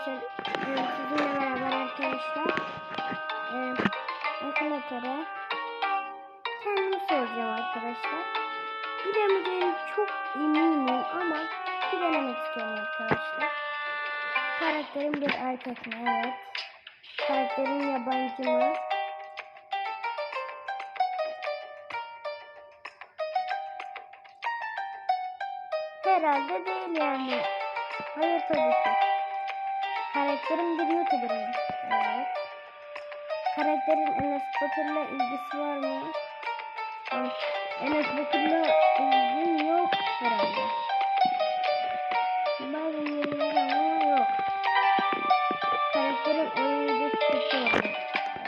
arkadaşlar e, sizinle beraber arkadaşlar e, Akınator'a kendim soracağım arkadaşlar. Bilemeyeceğim çok eminim ama bir denemek istiyorum arkadaşlar. Karakterim bir erkek mi? Evet. Karakterim yabancı mı? Herhalde değil yani. Hayır tabii ki. Karakterim bir YouTuber mı? Evet. Karakterin Enes Batur'la ilgisi var mı? Yok. Enes Batur'la ilgim yok herhalde. Bazı yerler ama yok. Karakterin oyun videosu çekiyor.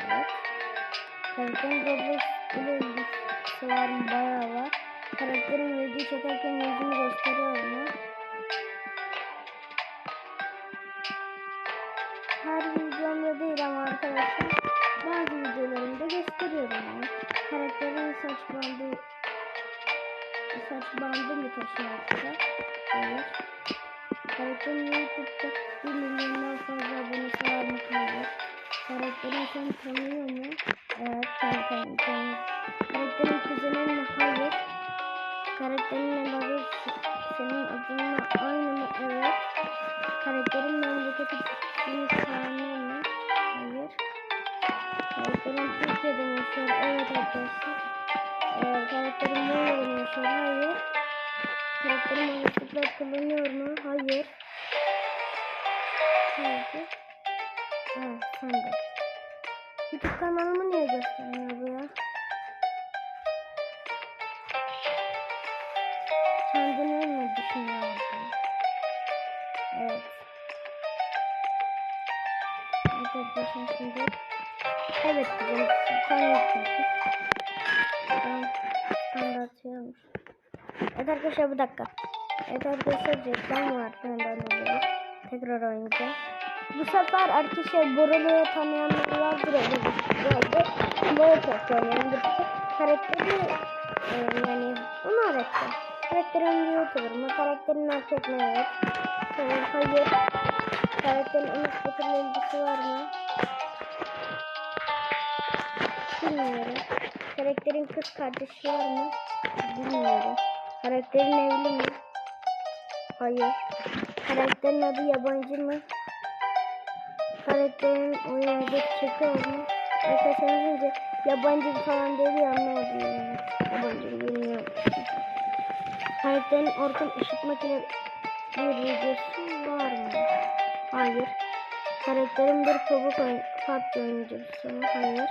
Evet. Karakterin Roblox ile ilgisi var mı? Bayağı var. Karakterin video çekerken yüzünü gösteriyor mu? Ama arkadaşlar bazı videolarımda gösteriyorum yani. Karakterin saç bandı saç bandı mı taşımakta? Evet. Karakterin YouTube'da 1 milyondan fazla abonesi var mı? Hayır. Karakterin seni tanıyor mu? Evet, seni tanıyor. Karakterin kuzenin mi? Hayır. Karakterin adı senin adınla aynı mı? Evet. Karakterin memleketi bir? Hayır. Karakterin Türkiye'de mi yaşıyor? Evet arkadaşlar. Ee, karakterin Muğla'da mı yaşıyor? Hayır. Karakterin motosiklet kullanıyor mu? Hayır. Hayır. Evet sen de. YouTube kanalımı niye göstermiyor bu ya? Arkadaşlar bir dakika. Evet arkadaşlar reklam var. Ondan. Tekrar oynayacağım. Bu sefer arkadaşlar Borolu'yu tanıyanlar vardır öyle Böyle çok oynayan birisi. Karakteri e, yani onu öğreteceğim. Karakterin bir YouTuber mı? Karakterin erkek mi? Evet. Hayır. hayır. Karakterin Enes Batur'la ilgisi var mı? Bilmiyorum. Karakterin kız kardeşi var mı? Bilmiyorum. Karakterin evli mi? Hayır. Karakterin adı yabancı mı? Karakterin oyunu çekiyor mu? Arkadaşlar önce yabancı falan dedi ya anlamadım yani. Yabancı bilmiyorum. Karakterin Orkun ışık makine bir videosu var mı? Hayır. Karakterin bir PUBG oyun, PUBG oyuncusu mu? Hayır.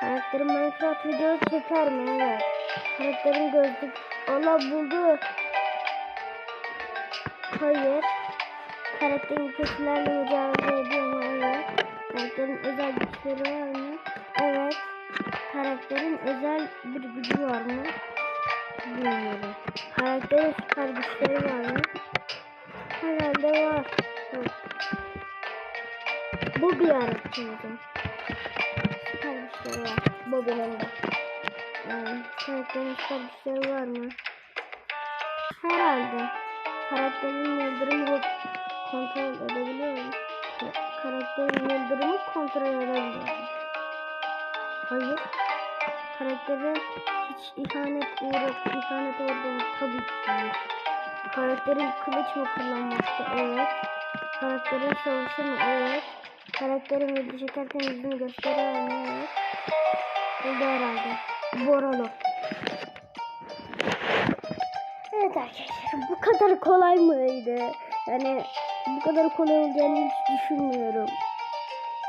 Karakterin Minecraft video çeker mi? Evet. Karakterin gözlük... Allah buldu. Hayır. Karakterin kötülerle mücadele ediyor mu? Evet. Karakterin özel güçleri var mı? Evet. Karakterin özel bir gücü var mı? Bilmiyorum. Karakterin süper güçleri var mı? Herhalde var. Yok. Bu bir araştırdım. Süper güçleri var. Bobby'nin de. Yani karakterin süper güçleri var mı? Herhalde. Karakterin yıldırımı kontrol edebiliyor mu? Karakterin yıldırımı kontrol edebiliyor mu? Hayır. Karakterin hiç ihanet uğrak, ihanet uğradı tabii ki. Karakterin kılıç mı kullanmakta? Evet. Karakterin savaşı mı? Evet. Karakterin video çekerken yüzünü gösteriyor mu? Evet. Burada herhalde. Boralo. Evet arkadaşlar bu kadar kolay mıydı? Yani bu kadar kolay olacağını hiç düşünmüyorum.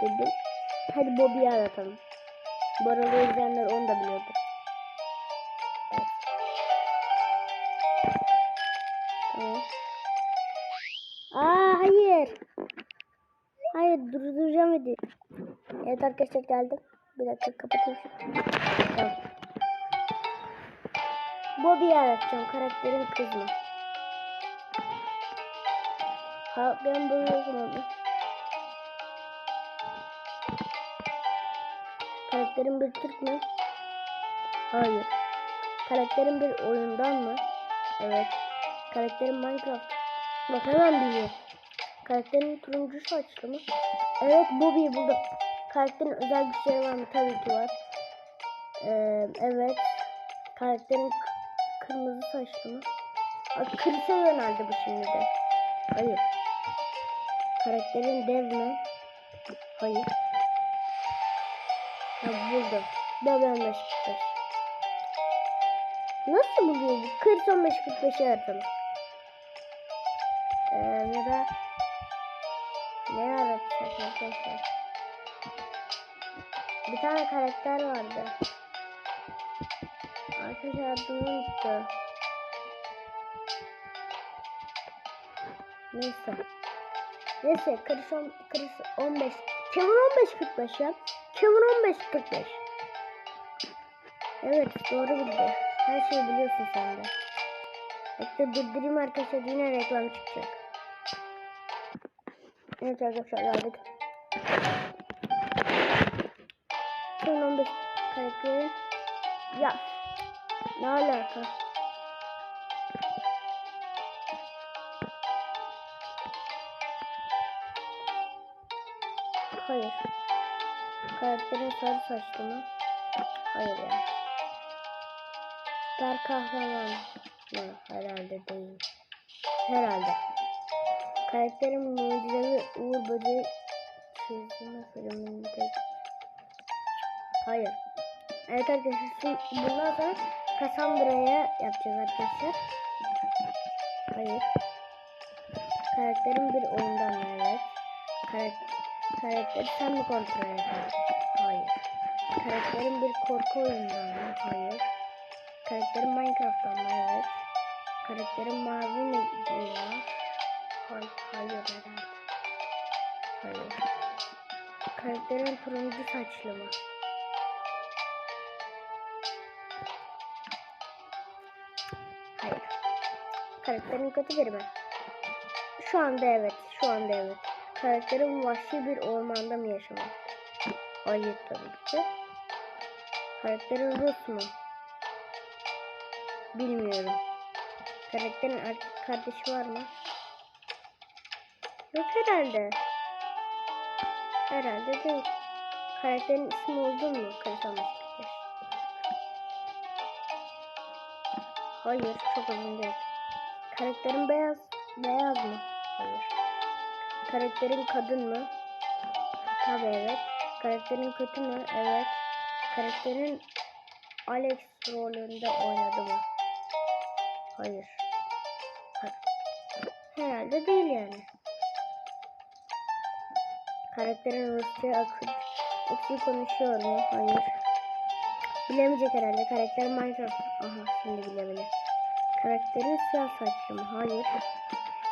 Dedim. Hadi Bobby'yi aratalım. Boralo izleyenler onu da biliyordu. Evet. Aa hayır. Hayır durduracağım hadi. Evet arkadaşlar geldim. Bir dakika kapatayım. Tamam. Bobby'yi aratacağım. Karakterin kız mı? Ha ben buluyorum onu. Karakterin bir Türk mü? Hayır. Karakterin bir oyundan mı? Evet. Karakterin Minecraft. Bak hemen biliyor. Karakterin turuncu saçlı mı? Evet Bobby'yi buldum. Karakterin özel güçleri var mı? Tabii ki var. Ee, evet. Karakterin kırmızı saçlı mı? Chris'e yöneldi bu şimdi de. Hayır. Karakterin dev mi? Hayır. Ha, buldum. Babam 545. Nasıl buluyor bu? 40 15 45'e atalım. Ee, ya da ne yaratacak arkadaşlar? Bir tane karakter vardı. Arkadaşlar adını unuttu. Neyse. Neyse on, kırış 15. Kevin 15 45 ya. Kevin 15 45. Evet doğru bildi. Her şeyi biliyorsun sen de. Bekle durdurayım arkadaşlar yine reklam çıkacak. Evet arkadaşlar geldik. Son 15 karakteri. Ya ne alaka? Hayır. Karakterin sarı saçlı mı? Hayır ya. Süper kahraman mı? Herhalde değil. Herhalde. Karakterin mucizevi Uğur Böceği çizme filminde. Hayır. Evet arkadaşlar bundan sonra Cassandra'ya yapacağız arkadaşlar. Hayır. Karakterin bir oyundan? Evet. Karakter, karakteri sen mi kontrol edersin? Hayır. Karakterin bir korku oyundan mı? Hayır. Karakterin Minecraft'tan mı? Evet. Karakterin mavi mi giyiyor? Hayır, hayır herhalde. Hayır. Karakterin turuncu saçlı mı? Karakterin kötü biri mi? Şu anda evet. Şu anda evet. Karakterin vahşi bir ormanda mı yaşamak? Hayır tabii ki. Karakterin Rus mu? Bilmiyorum. Karakterin erkek kardeşi var mı? Yok herhalde. Herhalde değil. Karakterin ismi uzun mu? Karışamaz. Hayır, çok uzun değil. Karakterin beyaz, beyaz mı? Hayır. Karakterin kadın mı? Tabii evet. Karakterin kötü mü? Evet. Karakterin Alex rolünde oynadı mı? Hayır. Ha- Herhalde değil yani. Karakterin Rusça akıl konuşuyor mu? Hayır. Bilemeyecek herhalde. Karakter Minecraft. Aha şimdi bilebilir. Karakterin siyah saçlı mı? Hayır.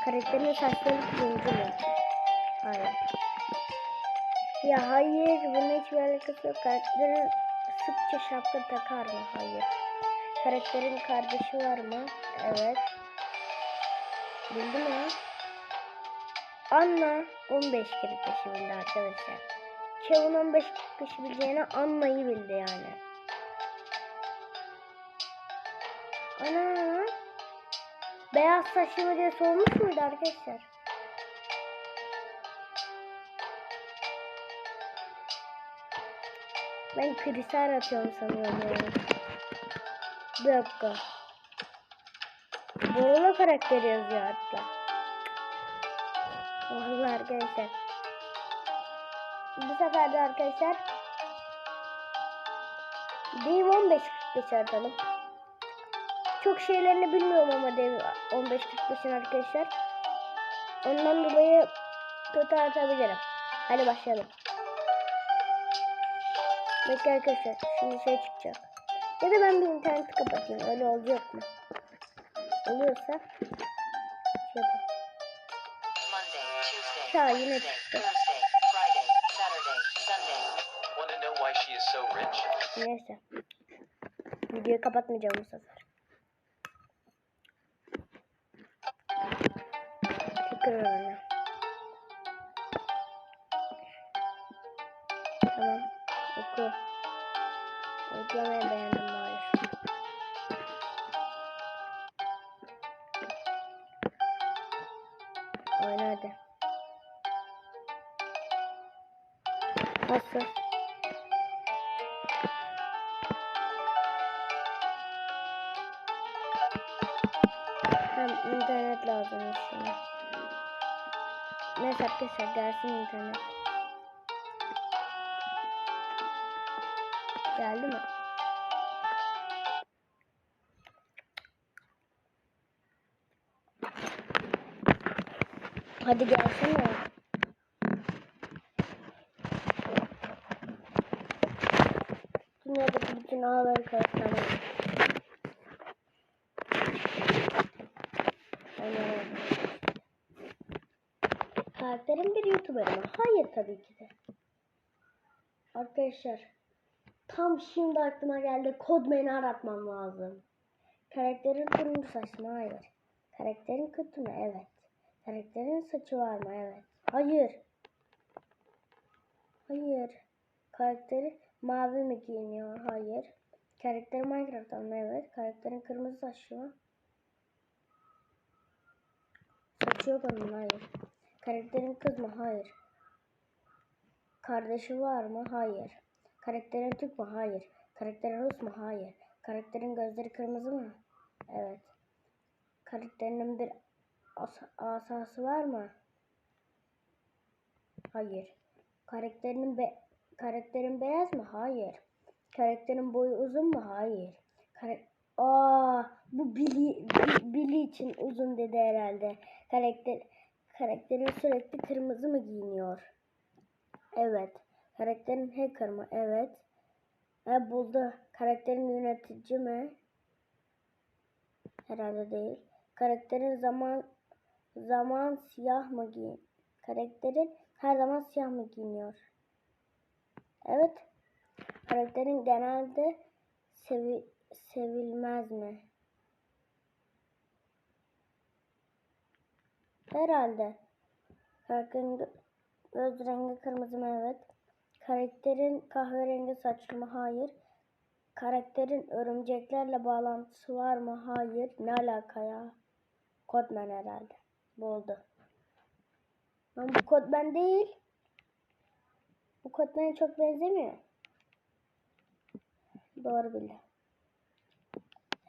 Karakterin saçları turuncu mu? Hayır. Ya hayır. Bunun hiçbir alakası yok. Karakterin sıkça şapka takar mı? Hayır. Karakterin kardeşi var mı? Evet. Bildim ya. Anna 15 kere kişi bildi arkadaşlar. Kevin 15 kişi bileceğine Anna'yı bildi yani. Ana. Beyaz saçlı mı diye sormuş muydu arkadaşlar? Ben kristal atıyorum sanıyorum yani. Bir dakika. Borolo karakteri yazıyor hatta. Vallahi arkadaşlar. Bu sefer de arkadaşlar Dev 15 45 atalım. Çok şeylerini bilmiyorum ama Dev 15 45'in arkadaşlar. Ondan dolayı kötü atabilirim. Hadi başlayalım. Bekle arkadaşlar. Şimdi şey çıkacak. Ya da ben bir interneti kapatayım. Öyle olacak mı? Oluyorsa şey Ya yine çıktı. Thursday, Friday, Saturday, Sunday. Want to know why she is so rich? Neyse. Videoyu kapatmayacağım bu sefer. kırılana. Tamam. Oku. Uygulamaya beğendim maalesef. Oyna hadi. Nasıl? internet lazım sana. Neyse arkadaşlar gelsin internet. Geldi mi? Hadi gelsene. Dünyadaki bütün ağları karıştırmayın. Aynen. Karakterim bir YouTuber mı? Hayır tabii ki de. Arkadaşlar tam şimdi aklıma geldi. Kodman'i aratmam lazım. Karakterin turuncu saçlı mı? Hayır. Karakterin kötü mü? Evet. Karakterin saçı var mı? Evet. Hayır. Hayır. Karakteri mavi mi giyiniyor? Hayır. Karakteri Minecraft'tan mı? Evet. Karakterin kırmızı saçlı mı? Saçı yok onun. Hayır. Karakterin kız mı? Hayır. Kardeşi var mı? Hayır. Karakterin Türk mü? Hayır. Karakterin Rus mu? Hayır. Karakterin gözleri kırmızı mı? Evet. Karakterinin bir asa- asası var mı? Hayır. Karakterinin be karakterin beyaz mı? Hayır. Karakterin boyu uzun mu? Hayır. Kara Aa, bu Billy, Bi- Billy için uzun dedi herhalde. Karakter karakterin sürekli kırmızı mı giyiniyor? Evet. Karakterin hacker mı? Evet. Ha buldu. Karakterin yönetici mi? Herhalde değil. Karakterin zaman zaman siyah mı giyin? Karakterin her zaman siyah mı giyiniyor? Evet. Karakterin genelde sevi sevilmez mi? Herhalde. Karakterin göz rengi kırmızı mı? Evet. Karakterin kahverengi saçlı mı? Hayır. Karakterin örümceklerle bağlantısı var mı? Hayır. Ne alaka ya? Kodman herhalde. Bu oldu. Lan bu Kodman değil. Bu Kodman'a çok benzemiyor. Doğru bildi.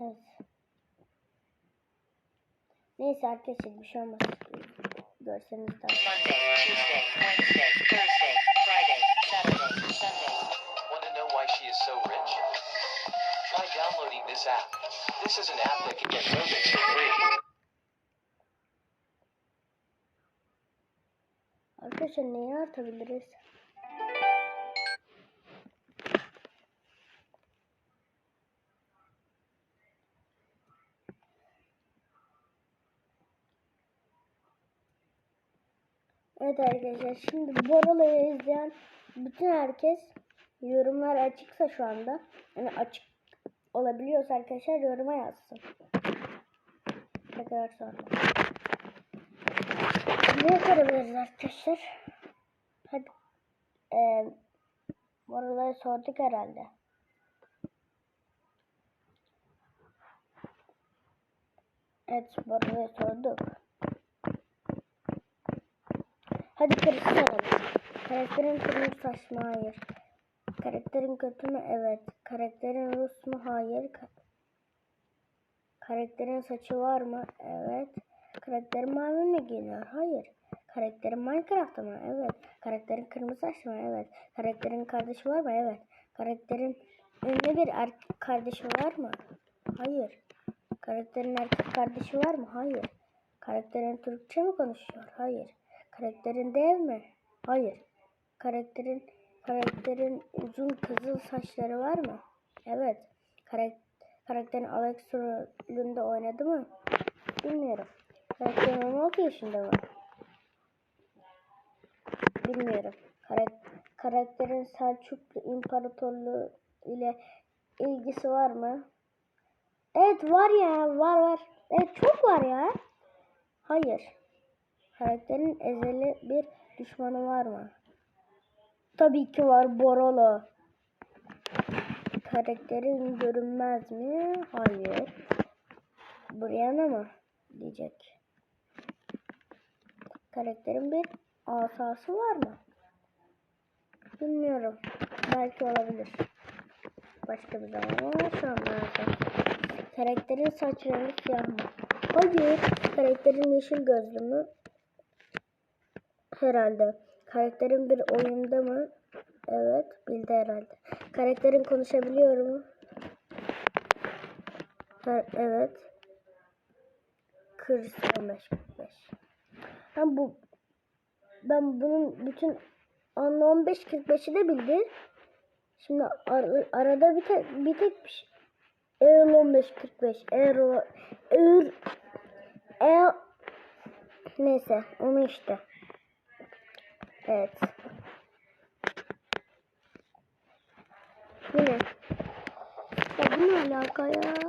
Evet. Neyse arkadaşlar bir şey olmaz. Görseniz daha. Monday, Tuesday, Wednesday, Thursday, Friday, Saturday, Sunday. Want to know why she is so rich? Try downloading this app. This is an app that can get Robux for free. Arkadaşlar neyi atabiliriz? Evet arkadaşlar şimdi Boralo'yu izleyen bütün herkes yorumlar açıksa şu anda yani açık olabiliyorsa arkadaşlar yoruma yazsın. Ne kadar sonra. Ne sorabiliriz arkadaşlar? Hadi. Ee, Boralo'yu sorduk herhalde. Evet Boralo'yu sorduk. Hadi karısı soralım. Karakterin kırmızı saç mı? Hayır. Karakterin kötü mü? Evet. Karakterin Rus mu? Hayır. Ka- karakterin saçı var mı? Evet. Karakterin mavi mi giyiniyor? Hayır. Karakterin Minecraft'ta mı? Evet. Karakterin kırmızı saç mı? Evet. Karakterin kardeşi var mı? Evet. Karakterin ünlü bir erkek kardeşi var mı? Hayır. Karakterin erkek kardeşi var mı? Hayır. Karakterin Türkçe mi konuşuyor? Hayır. Karakterin dev mi? Hayır. Karakterin karakterin uzun kızıl saçları var mı? Evet. Karak karakterin Alex rolünde oynadı mı? Bilmiyorum. Karakterin 16 yaşında mı? Bilmiyorum. Karak karakterin Selçuklu İmparatorluğu ile ilgisi var mı? Evet var ya var var. Evet çok var ya. Hayır. Karakterin ezeli bir düşmanı var mı? Tabii ki var Borolo. Karakterin görünmez mi? Hayır. Brianna mı? Diyecek. Karakterin bir asası var mı? Bilmiyorum. Belki olabilir. Başka bir zaman ama şu an Karakterin saç rengi siyah mı? Hayır. Karakterin yeşil gözlü mü? Herhalde. Karakterin bir oyunda mı? Evet. Bildi herhalde. Karakterin konuşabiliyor mu? Ha, evet. 40 15 45. Ben bu ben bunun bütün anla 15 45'i de bildi. Şimdi ar- arada bir tek bir tek bir şey. Eğer 15 45 eğer o eğer eğer neyse onu işte. Evet. Yine. Ya bu ne alaka ya?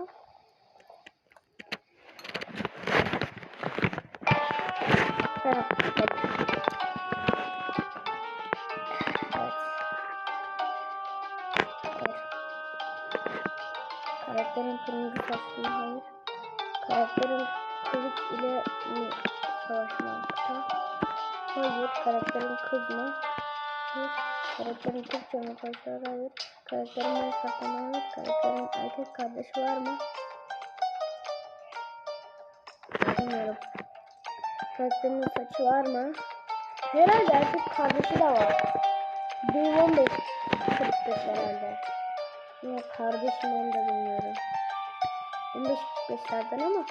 Evet. Karakterin erkek kardeşi var mı? Bilmiyorum. Karakterin saçı var mı? Herhalde erkek kardeşi de var. Değil 15 45 herhalde. Yine kardeşim onu da bilmiyorum. 15 45'lerden ama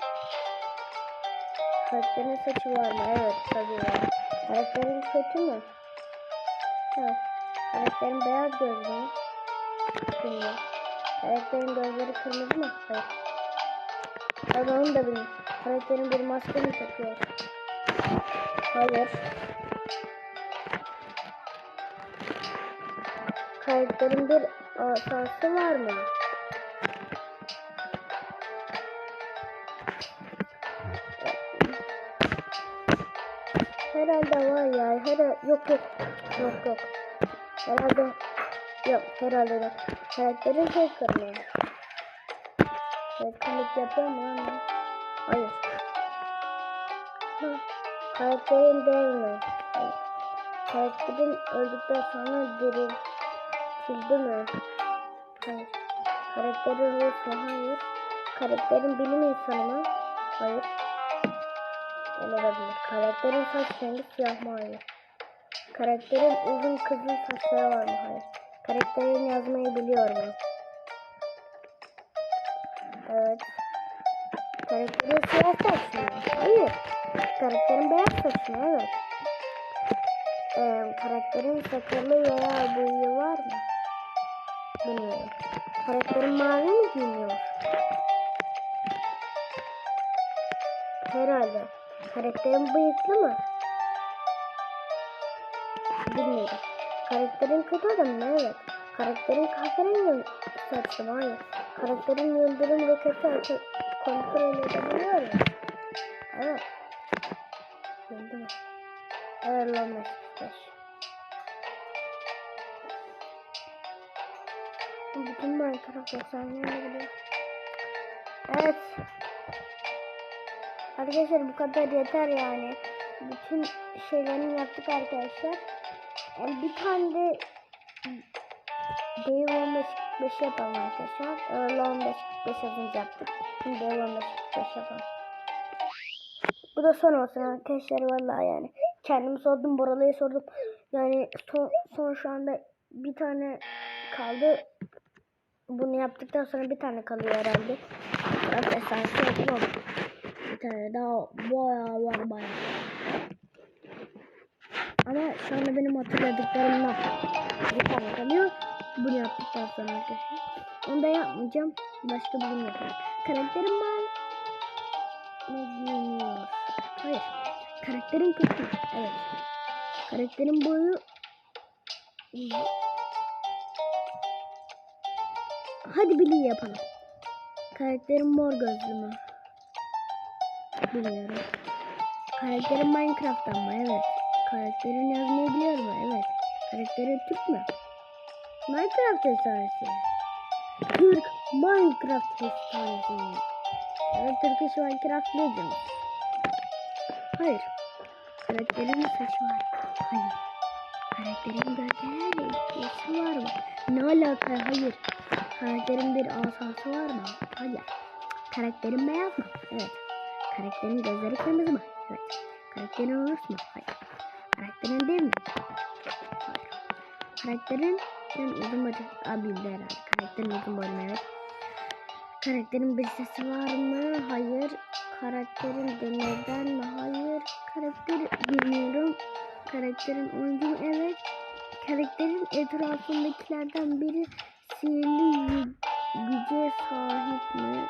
karakterin saçı var mı? Evet tabii var. Karakterin kötü mü? Evet. Karakterin beyaz gözlü Bilmiyorum. Karakterin gözleri kırmızı mı? Hayır. Hayır onu da bilmiyorum. Karakterin bir maske mi takıyor? Hayır. Karakterin bir asası var mı? Herhalde var ya. Herhalde yok yok. Yok yok. Herhalde yok herhalde yok. Karakterin şey kırmıyor. Yakınlık yapıyor mu? Hayır. Ha. Karakterin değil mi? Hayır. Karakterin öldükten sonra diriltildi mi? Hayır. Karakterin ruh mu? Hayır. Karakterin bilim insanı mı? Hayır. Olabilir. Karakterin saç rengi siyah mı? Hayır. Karakterin uzun kızıl saçları var mı? Hayır. Karakterin yazmayı biliyor mu? Evet. Karakterin siyah saçlı? Hayır. Karakterin beyaz saçlı? Evet. Ee, karakterin sakalı veya bıyığı var mı? Bilmiyorum. Karakterin mavi mi giyiniyor? Herhalde. Karakterin bıyıklı mı? Bilmiyorum. Karakterin kötü adam mı? Evet. Karakterin kahverengi saçlı mı? Hayır. Karakterin yıldırım roketi açı kontrol edebiliyor mu? Evet. Bildi mi? Ayarlanmış. Bütün Minecraft efsanelerini biliyor. Evet. Arkadaşlar bu kadar yeter yani. Bütün şeylerini yaptık arkadaşlar. Bir tane de Dave 15 5 yapalım arkadaşlar. Öyle 15 5 yazınca yaptık. Şimdi Dave 15 5 yapalım. Bu da son olsun arkadaşlar vallahi yani. Kendimi sordum, Boralı'ya sordum. Yani son, son şu anda bir tane kaldı. Bunu yaptıktan sonra bir tane kalıyor herhalde. Arkadaşlar şey yapalım. Bir tane daha bayağı var bayağı. Ama şu anda benim hatırladıklarımdan bir tane kalıyor. Bunu yaptıktan sonra arkadaşlar. Onu da yapmayacağım. Başka bir gün yaparım. Karakterim var. Bilmiyor. Hayır. Karakterin kötü. Evet. Karakterin boyu Hadi Billy yapalım. Karakterin mor gözlü mü? Bilmiyorum. Karakterin Minecraft'tan mı? Evet. Karakterin yazmayı biliyor mu? Evet. Karakterin Türk mü? Minecraft efsanesi. Türk Minecraft efsanesi. Evet Turkish Minecraft Legends. Hayır. Karakterin saçı var. Hayır. Karakterin gözleri değil. Nesi var mı? Ne alaka? Hayır. Karakterin bir asası var mı? Hayır. Karakterin beyaz mı? Evet. Karakterin gözleri kırmızı mı? Evet. Karakterin Rus mu? Hayır. Karakterin değil mi? Karakterin ben uzun boylu. Abi bildi herhalde. Karakterin uzun boylu evet. Karakterin bir sesi var mı? Hayır. Karakterin demirden mi? Hayır. Karakter bilmiyorum. Karakterin oyuncu mu? Evet. Karakterin etrafındakilerden biri sihirli gü- güce sahip mi?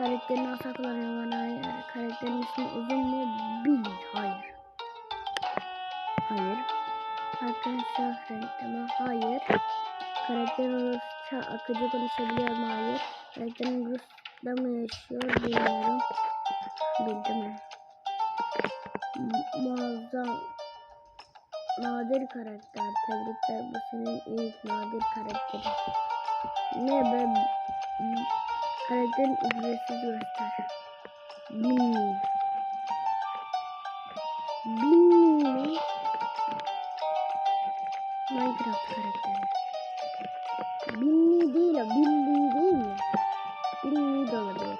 Karakterin asakları var. Hayır. Karakterin ismi uzun mu? Bil. Hayır. Hayır. Renkte mi? Hayır. Karakterin Rusça akıcı konuşabiliyor mu? Hayır. Karakterin Rus'ta mı yaşıyor? Bilmiyorum. Bildim mi? Mu- Muazzam. Nadir karakter. Tebrikler bu senin ilk nadir karakterin. Ne be? Karakterin ücretsiz göster. Bilmiyorum. Bilmiyorum. Minecraft karakteri. Billi değil o. Billi değil mi? Billi de olabilir.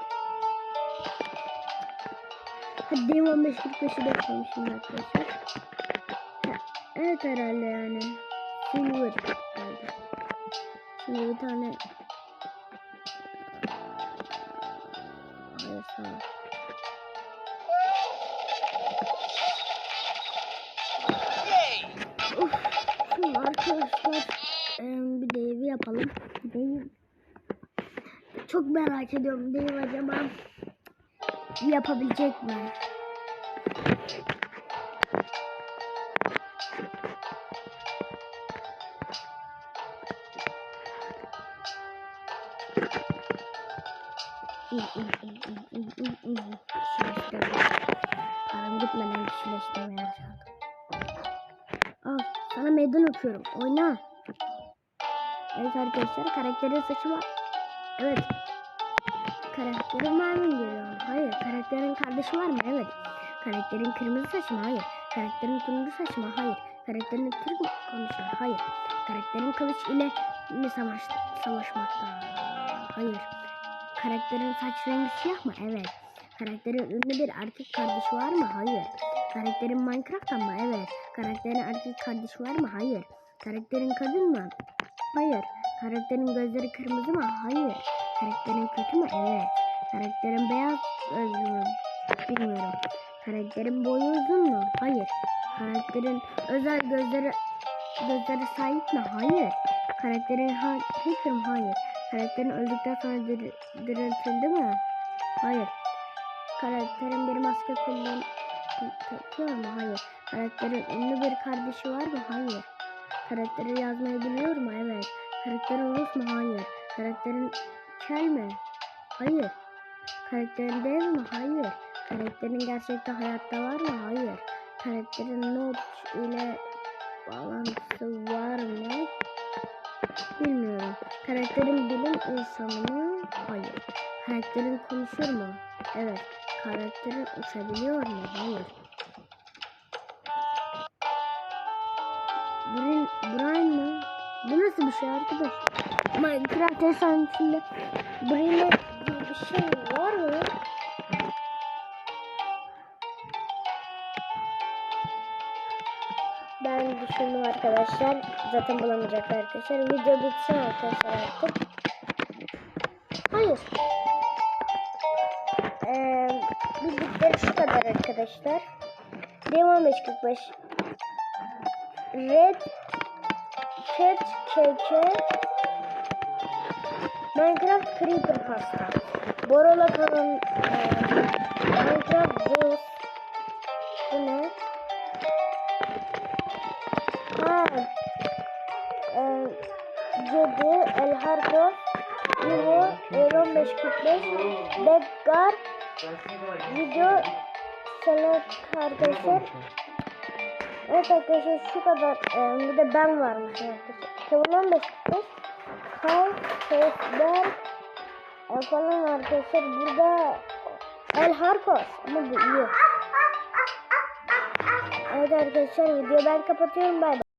Hadi benim 15.45'i de koymuşum arkadaşlar. Ha, evet herhalde yani. Silver geldi. Şimdi bir tane şimdi arkadaşlar bir de evi yapalım. Dev. Çok merak ediyorum dev acaba yapabilecek mi? Arkadaşlar karakterin saçı var. Evet. Karakterin mı geliyor? Hayır. Karakterin kardeşi var mı? Evet. Karakterin kırmızı saç mı? Hayır. Karakterin turuncu saç mı? Hayır. Karakterin Türk mü konuşuyor? Hayır. Karakterin kılıç ile mi savaş, savaşmakta? Hayır. Karakterin saç rengi siyah mı? Evet. Karakterin ünlü bir erkek kardeşi var mı? Hayır. Karakterin Minecraft'tan mı? Evet. Karakterin erkek kardeşi var mı? Hayır. Karakterin kadın mı? Hayır. Karakterin gözleri kırmızı mı? Hayır. Karakterin kötü mü? Evet. Karakterin beyaz gözlü mü? Bilmiyorum. Karakterin boyu uzun mu? Hayır. Karakterin özel gözleri gözleri sahip mi? Hayır. Karakterin ha hacker? Hayır. Karakterin öldükten sonra dir diriltildi mi? Hayır. Karakterin bir maske kullan takıyor mu? Hayır. Karakterin ünlü bir kardeşi var mı? Hayır. Karakteri yazmayı biliyor mu? Evet. Karakterin Rus mu? Hayır. Karakterin kel mi? Hayır. Karakterin dev mi? Hayır. Karakterin gerçekte hayatta var mı? Hayır. Karakterin not ile bağlantısı var mı? Bilmiyorum. Karakterin bilim insanı mı? Hayır. Karakterin konuşur mu? Evet. Karakterin uçabiliyor mu? Hayır. Brian, Brian mı? Bu nasıl bir şey arkadaş? Minecraft Brian gibi bir şey var mı? Ben düşündüm arkadaşlar. Zaten bulamayacaklar arkadaşlar. Video bitsin arkadaşlar artık. Hayır. Ee, bildikleri şu kadar arkadaşlar. Devam 545. Red Cat Keke Minecraft Creeper Pasta. Borola kalan e, Minecraft Zeus. Bu ne? Ha e, Cadı El Harpo. Vivo Eron 545 Bekgar Video Select arkadaşlar Evet arkadaşlar şu kadar e, bir de ben varmış arkadaşlar. Kevin 15 Kal Sesler e, falan arkadaşlar burada El Harpos ama bu iyi. Hadi arkadaşlar videoyu ben kapatıyorum. Bay bay.